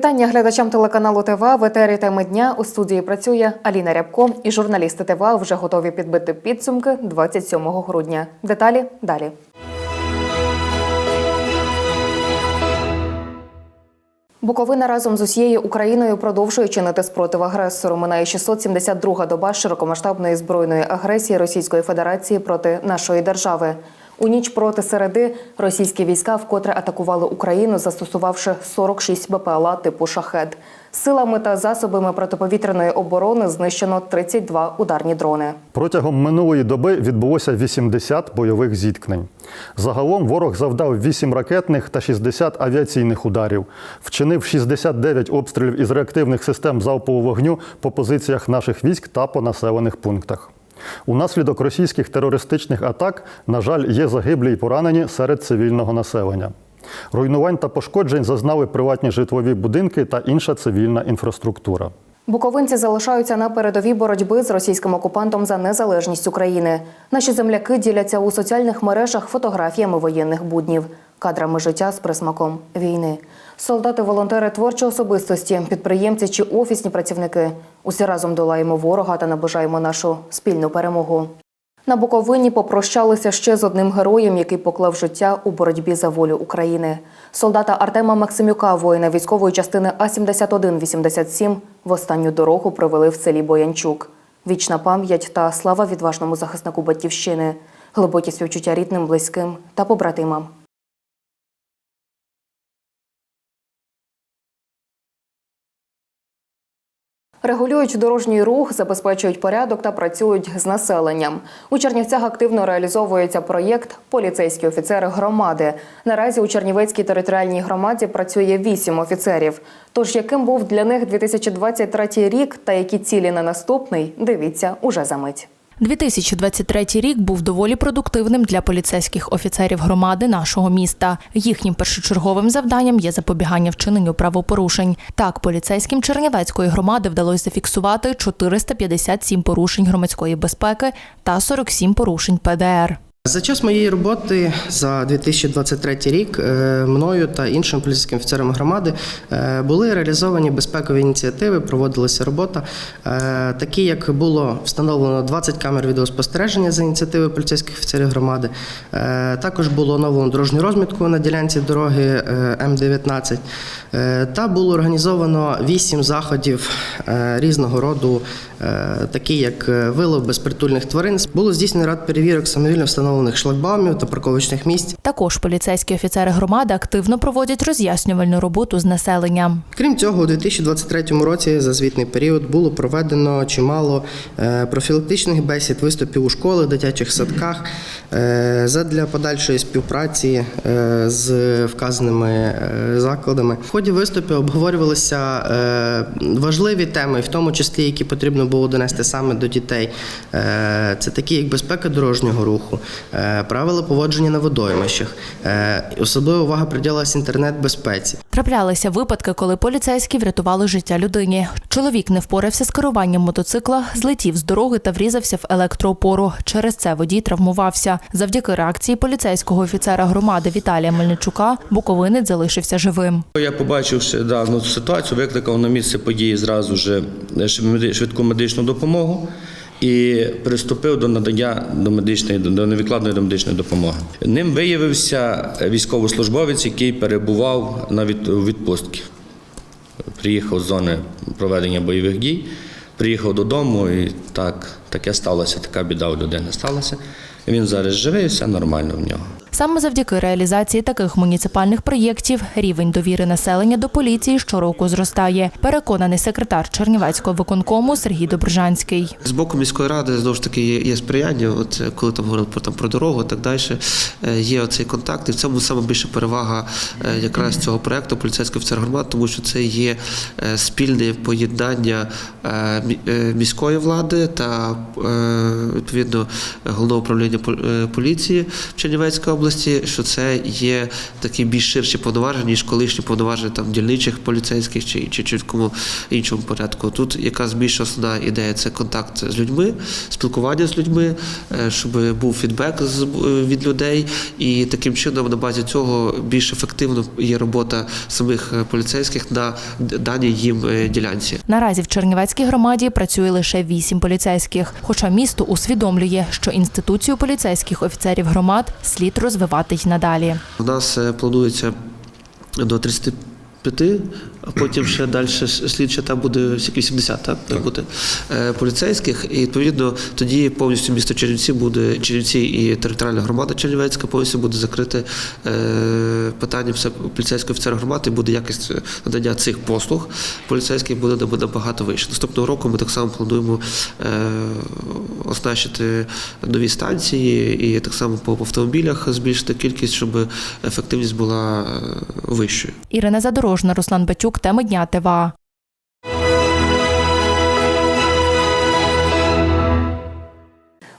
Вітання глядачам телеканалу ТВА. В етері теми дня у студії працює Аліна Рябко і журналісти ТВА вже готові підбити підсумки 27 грудня. Деталі далі. Буковина разом з усією Україною продовжує чинити спротив агресору. Минає 672-га доба широкомасштабної збройної агресії Російської Федерації проти нашої держави. У ніч проти середи російські війська вкотре атакували Україну, застосувавши 46 БПЛА типу шахед. Силами та засобами протиповітряної оборони знищено 32 ударні дрони. Протягом минулої доби відбулося 80 бойових зіткнень. Загалом ворог завдав 8 ракетних та 60 авіаційних ударів, вчинив 69 обстрілів із реактивних систем залпового вогню по позиціях наших військ та по населених пунктах. Унаслідок російських терористичних атак, на жаль, є загиблі й поранені серед цивільного населення. Руйнувань та пошкоджень зазнали приватні житлові будинки та інша цивільна інфраструктура. Буковинці залишаються на передовій боротьби з російським окупантом за незалежність України. Наші земляки діляться у соціальних мережах фотографіями воєнних буднів, кадрами життя з присмаком війни. Солдати, волонтери, творчі особистості, підприємці чи офісні працівники. Усі разом долаємо ворога та наближаємо нашу спільну перемогу. На Буковині попрощалися ще з одним героєм, який поклав життя у боротьбі за волю України. Солдата Артема Максимюка, воїна військової частини А-71-87, в останню дорогу провели в селі Боянчук. Вічна пам'ять та слава відважному захиснику батьківщини, глибокі співчуття рідним, близьким та побратимам. Регулюють дорожній рух, забезпечують порядок та працюють з населенням. У Чернівцях активно реалізовується проєкт Поліцейські офіцери громади. Наразі у Чернівецькій територіальній громаді працює вісім офіцерів. Тож яким був для них 2023 рік та які цілі на наступний, дивіться уже за мить. 2023 рік був доволі продуктивним для поліцейських офіцерів громади нашого міста. Їхнім першочерговим завданням є запобігання вчиненню правопорушень. Так, поліцейським Чернівецької громади вдалося зафіксувати 457 порушень громадської безпеки та 47 порушень ПДР. За час моєї роботи за 2023 рік е, мною та іншими поліцейськими офіцерами громади е, були реалізовані безпекові ініціативи, проводилася робота, е, такі як було встановлено 20 камер відеоспостереження за ініціативи поліцейських офіцерів громади. Також було оновлено дорожню розмітку на ділянці дороги М19. Та було організовано 8 заходів різного роду, такі як вилов безпритульних тварин. Було здійснено ряд перевірок самовільно встановлених шлагбаумів та парковочних місць. Також поліцейські офіцери громади активно проводять роз'яснювальну роботу з населенням. Крім цього, у 2023 році за звітний період було проведено чимало е, профілактичних бесід, виступів у школах, дитячих садках е, задля подальшої співпраці е, з вказаними закладами. В ході виступів обговорювалися важливі теми, в тому числі які потрібно було донести саме до дітей. Це такі як безпека дорожнього руху, правила поводження на водоймищах. Особлива увага приділилася інтернет-безпеці. Траплялися випадки, коли поліцейські врятували життя людині. Чоловік не впорався з керуванням мотоцикла, злетів з дороги та врізався в електроопору. Через це водій травмувався. Завдяки реакції поліцейського офіцера громади Віталія Мельничука Буковинець залишився живим. Я побачивши дану ситуацію, викликав на місце події зразу ж швидку медичну допомогу і приступив до надання до медичної до невідкладної до медичної допомоги. Ним виявився військовослужбовець, який перебував на відпустці. Приїхав з зони проведення бойових дій, приїхав додому, і так таке сталося. Така біда у людини сталася. Він зараз живий, все нормально в нього. Саме завдяки реалізації таких муніципальних проєктів рівень довіри населення до поліції щороку зростає. Переконаний секретар Чернівецького виконкому Сергій Добржанський. З боку міської ради знову ж таки є, сприяння. От е, коли там говорили про там про дорогу, так далі е, є оцей контакт. І в цьому саме більша перевага е, якраз цього проекту поліцейський офіцер громад, тому що це є спільне поєднання міської влади та відповідно головного управління поліції в Чернівецькій області. Області, що це є такі більш ширші повноваження, ніж колишні повноваження там дільничих поліцейських чи, чи, чи кому іншому порядку. Тут якраз більш основна ідея це контакт з людьми, спілкування з людьми, е, щоб був фідбек е, від людей, і таким чином на базі цього більш ефективно є робота самих е, поліцейських на даній їм ділянці. Наразі в Чернівецькій громаді працює лише вісім поліцейських. Хоча місто усвідомлює, що інституцію поліцейських офіцерів громад слід розвивати й надалі. У нас е, планується до 35, а потім ще далі слідче там буде всякі 80, так, так. бути е, поліцейських. І відповідно тоді повністю місто Чернівці буде Чернівці і територіальна громада Чернівецька повністю буде закрите е, питанням все поліцейського офіцера громади. Буде якість надання цих послуг поліцейських буде набагато вище. Наступного року ми так само плануємо е, оснащити нові станції і так само по автомобілях збільшити кількість, щоб ефективність була е, вищою. Ірина Задорожна, Руслан Батюк, теми дня ТВА.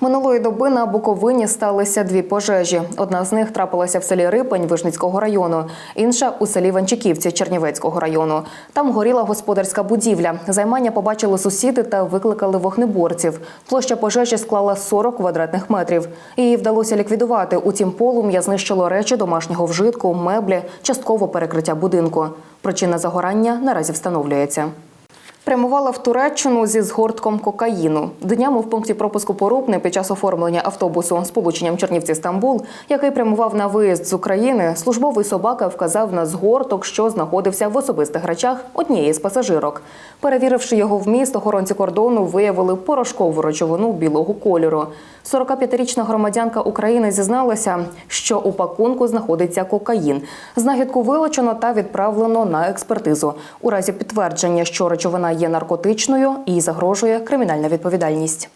Минулої доби на Буковині сталися дві пожежі. Одна з них трапилася в селі Рипень Вижницького району, інша у селі Ванчиківці Чернівецького району. Там горіла господарська будівля. Займання побачили сусіди та викликали вогнеборців. Площа пожежі склала 40 квадратних метрів. Її вдалося ліквідувати. Утім, полум'я знищило речі домашнього вжитку, меблі, частково перекриття будинку. Причина загорання наразі встановлюється. Прямувала в Туреччину зі згортком кокаїну. Днями в пункті пропуску Порубне під час оформлення автобусу з полученням Чернівці Стамбул, який прямував на виїзд з України, службовий собака вказав на згорток, що знаходився в особистих речах однієї з пасажирок. Перевіривши його вміст, охоронці кордону виявили порошкову речовину білого кольору. 45-річна громадянка України зізналася, що у пакунку знаходиться кокаїн. Знахідку вилучено та відправлено на експертизу. У разі підтвердження, що речовина є наркотичною, їй загрожує кримінальна відповідальність.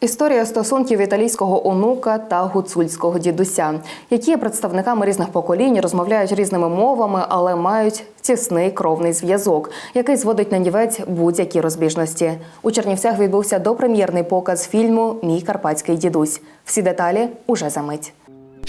Історія стосунків італійського онука та гуцульського дідуся, які представниками різних поколінь, розмовляють різними мовами, але мають тісний кровний зв'язок, який зводить на нівець будь-які розбіжності. У Чернівцях відбувся допрем'єрний показ фільму Мій карпатський дідусь. Всі деталі уже за мить.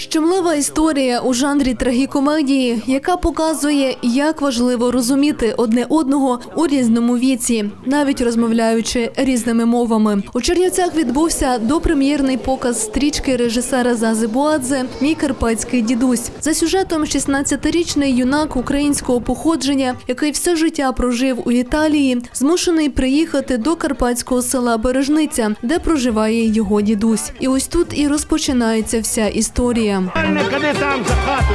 Щемлива історія у жанрі трагікомедії, яка показує, як важливо розуміти одне одного у різному віці, навіть розмовляючи різними мовами. У Чернівцях відбувся допрем'єрний показ стрічки режисера Зази Буадзе Мій карпатський дідусь за сюжетом 16-річний юнак українського походження, який все життя прожив у Італії, змушений приїхати до карпатського села Бережниця, де проживає його дідусь. І ось тут і розпочинається вся історія. Не ходи там за хату.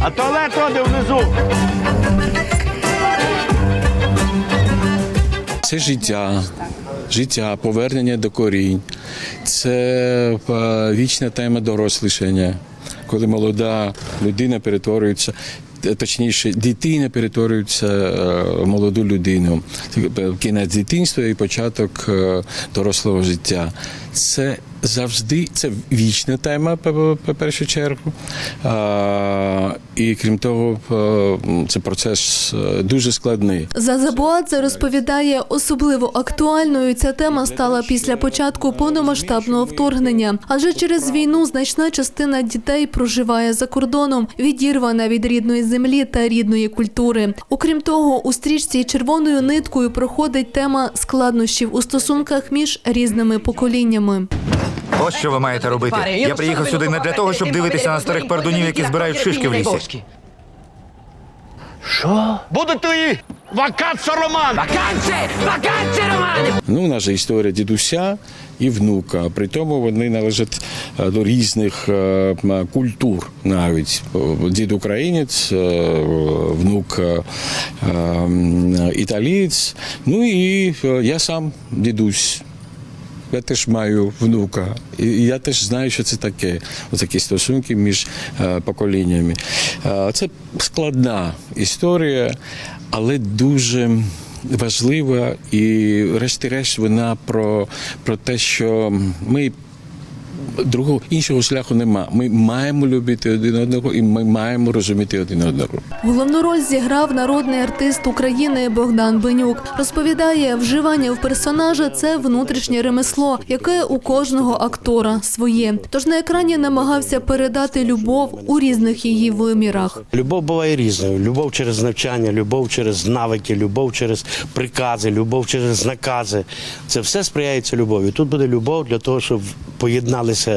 А туалет туди внизу. Це життя, життя, повернення до корінь. Це е, вічна тема дорослішання, коли молода людина перетворюється. т- Точніше, дитина перетворюється е, в молоду людину. Е, Кінець дитинства і початок е, дорослого життя. Це завжди це вічна тема, по- першу чергу. І крім того, це процес е, дуже складний. Заза Буадзе розповідає, особливо актуальною ця тема стала після початку повномасштабного вторгнення. Адже через війну значна частина дітей проживає за кордоном, відірвана від рідної землі та рідної культури. Окрім того, у стрічці червоною ниткою проходить тема складнощів у стосунках між різними поколіннями. Ось що ви маєте робити. Я приїхав сюди не для того, щоб дивитися на старих пердунів, які збирають шишки в лісі. Будуть твої вакацо роман. Ну, у нас же історія дідуся і внука. При тому вони належать е, до різних е, культур навіть. Дід українець, е, внук е, італієць. Ну і е, я сам дідусь. Я теж маю внука, і я теж знаю, що це таке. Такі стосунки між е, поколіннями. Е, Це складна історія, але дуже важлива. І, врешті-решт, вона про, про те, що ми другого іншого шляху нема. Ми маємо любити один одного і ми маємо розуміти один одного. Головну роль зіграв народний артист України Богдан Бенюк. Розповідає, вживання в персонажа це внутрішнє ремесло, яке у кожного актора своє. Тож на екрані намагався передати любов у різних її вимірах. Любов буває різною. Любов через навчання, любов через навики, любов через прикази, любов через накази. Це все сприяється любові. Тут буде любов для того, щоб поєдналися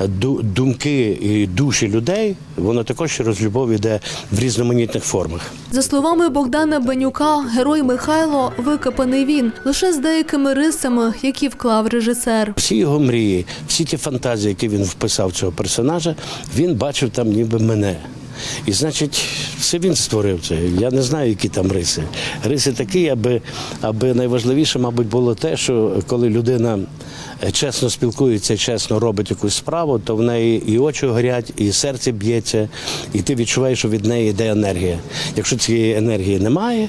ду- думки і душі людей. Воно також через любов іде в різноманітних формах. За словами Богдана Бенюка, герой Михайло викопаний він лише з деякими рисами, які вклав режисер. Всі його мрії, всі ті фантазії, які він вписав цього персонажа, він бачив там ніби мене. І значить, все він створив це. Я не знаю, які там риси. Риси такі, аби, аби найважливіше, мабуть, було те, що коли людина е, чесно спілкується, чесно робить якусь справу, то в неї і очі горять, і серце б'ється, і ти відчуваєш, що від неї йде енергія. Якщо цієї енергії немає,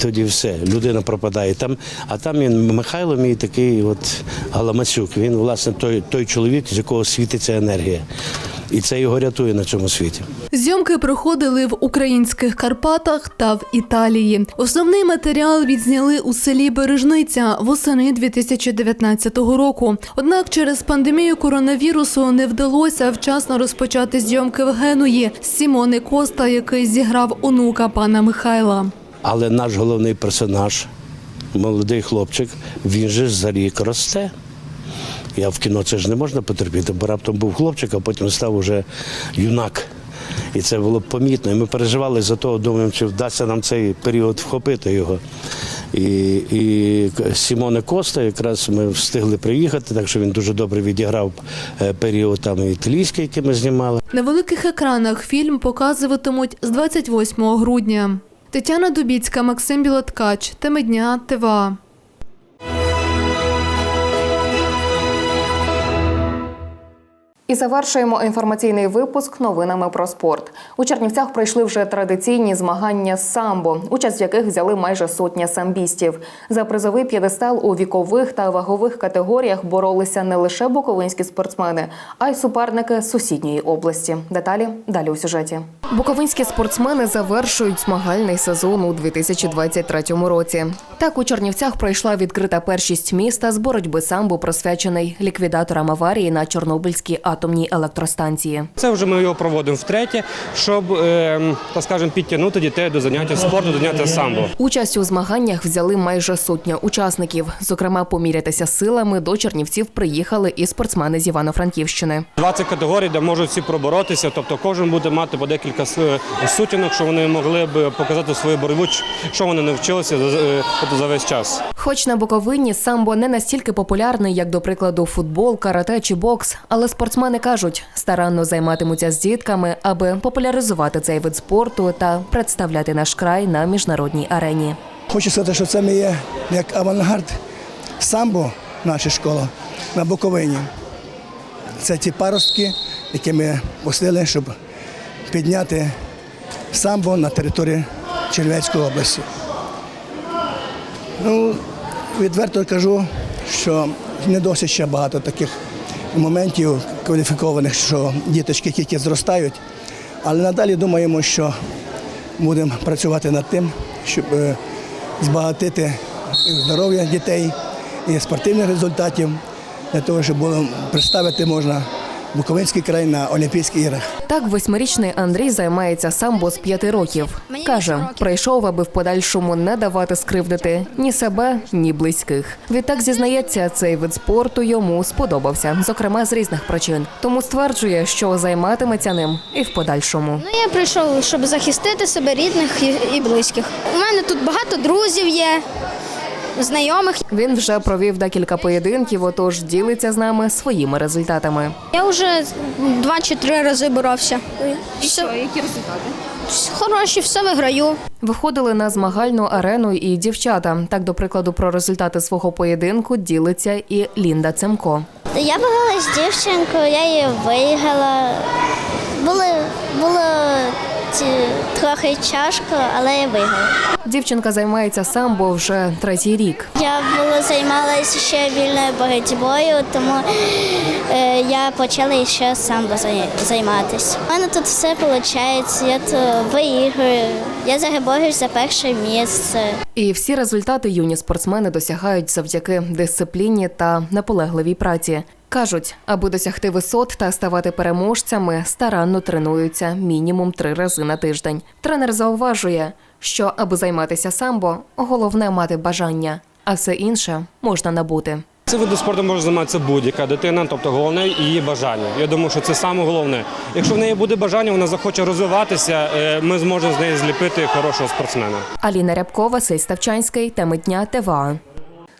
тоді все, людина пропадає. Там, а там він Михайло, мій такий от Галамасюк. Він, власне, той, той чоловік, з якого світиться енергія. І це його рятує на цьому світі. Зйомки проходили в українських Карпатах та в Італії. Основний матеріал відзняли у селі Бережниця восени 2019 року. Однак через пандемію коронавірусу не вдалося вчасно розпочати зйомки в Генуї з Сімони Коста, який зіграв онука пана Михайла. Але наш головний персонаж, молодий хлопчик, він же за рік росте. Я в кіно це ж не можна потерпіти, бо раптом був хлопчик, а потім став уже юнак. І це було помітно. І ми переживали за того, думаємо, чи вдасться нам цей період вхопити його. І, і Сімоне Коста якраз ми встигли приїхати, так що він дуже добре відіграв е, період там італійський, який ми знімали. На великих екранах фільм показуватимуть з 28 грудня. Тетяна Дубіцька, Максим Білоткач. Теми дня ТВА. І завершуємо інформаційний випуск новинами про спорт. У Чернівцях пройшли вже традиційні змагання з самбо, участь в яких взяли майже сотня самбістів. За призовий п'єдестал у вікових та вагових категоріях боролися не лише буковинські спортсмени, а й суперники сусідньої області. Деталі далі у сюжеті. Буковинські спортсмени завершують змагальний сезон у 2023 році. Так у Чернівцях пройшла відкрита першість міста з боротьби самбо, присвячений ліквідаторам аварії на Чорнобильській атомній електростанції. Це вже ми його проводимо втретє, щоб е, так скажемо, підтягнути дітей до заняття спорту, до заняття самбо. Участь у змаганнях взяли майже сотня учасників. Зокрема, помірятися силами до Чернівців приїхали і спортсмени з Івано-Франківщини. 20 категорій, де можуть всі проборотися, тобто кожен буде мати по декілька с- сутінок, що вони могли б показати свою боротьбу, що вони навчилися за, е, за весь час. Хоч на Буковині самбо не настільки популярний, як, до прикладу, футбол, карате чи бокс, але спортсмени кажуть, старанно займатимуться з дітками, аби популяризувати цей вид спорту та представляти наш край на міжнародній арені. Хочу сказати, що це ми є як авангард самбо, наша школа на Буковині. Це ті паростки, які ми посили, щоб підняти самбо на території Чернівецької області. Ну, відверто кажу, що не досить ще багато таких моментів кваліфікованих, що діточки тільки зростають. Але надалі думаємо, що будемо працювати над тим, щоб е, збагатити здоров'я дітей і спортивних результатів для того, щоб було представити можна Буковинський край на Олімпійських іграх. Так, восьмирічний Андрій займається самбо з п'яти років. Каже, прийшов, аби в подальшому не давати скривдити ні себе, ні близьких. Відтак зізнається, цей вид спорту йому сподобався, зокрема з різних причин. Тому стверджує, що займатиметься ним і в подальшому. Ну, я прийшов, щоб захистити себе рідних і, і близьких. У мене тут багато друзів є, знайомих. Він вже провів декілька поєдинків, отож ділиться з нами своїми результатами. Я вже два чи три рази боровся. І що, які результати? Хороші, все виграю. Виходили на змагальну арену і дівчата. Так, до прикладу, про результати свого поєдинку ділиться і Лінда Цемко. Я бігала з дівчинкою, я її виграла. Були, було Трохи тяжко, але я виграла. Дівчинка займається самбо вже третій рік. Я було займалася ще вільною боротьбою, тому е, я почала ще самбо займатися. У мене тут все виходить, я тут виіграю, я зараз за перше місце. І всі результати юні спортсмени досягають завдяки дисципліні та наполегливій праці. Кажуть, аби досягти висот та ставати переможцями, старанно тренуються мінімум три рази на тиждень. Тренер зауважує, що аби займатися самбо, головне мати бажання, а все інше можна набути. Це виду спорту може займатися будь-яка дитина, тобто головне її бажання. Я думаю, що це саме головне. Якщо в неї буде бажання, вона захоче розвиватися, е, ми зможемо з неї зліпити хорошого спортсмена. Аліна Рябко, Василь Ставчанський, теми дня ТВА.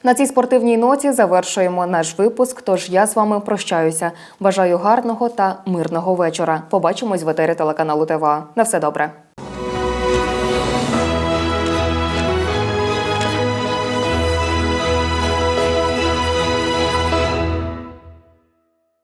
На цій спортивній ноті завершуємо наш випуск. Тож я з вами прощаюся. Бажаю гарного та мирного вечора. Побачимось в етері телеканалу ТВА. На все добре.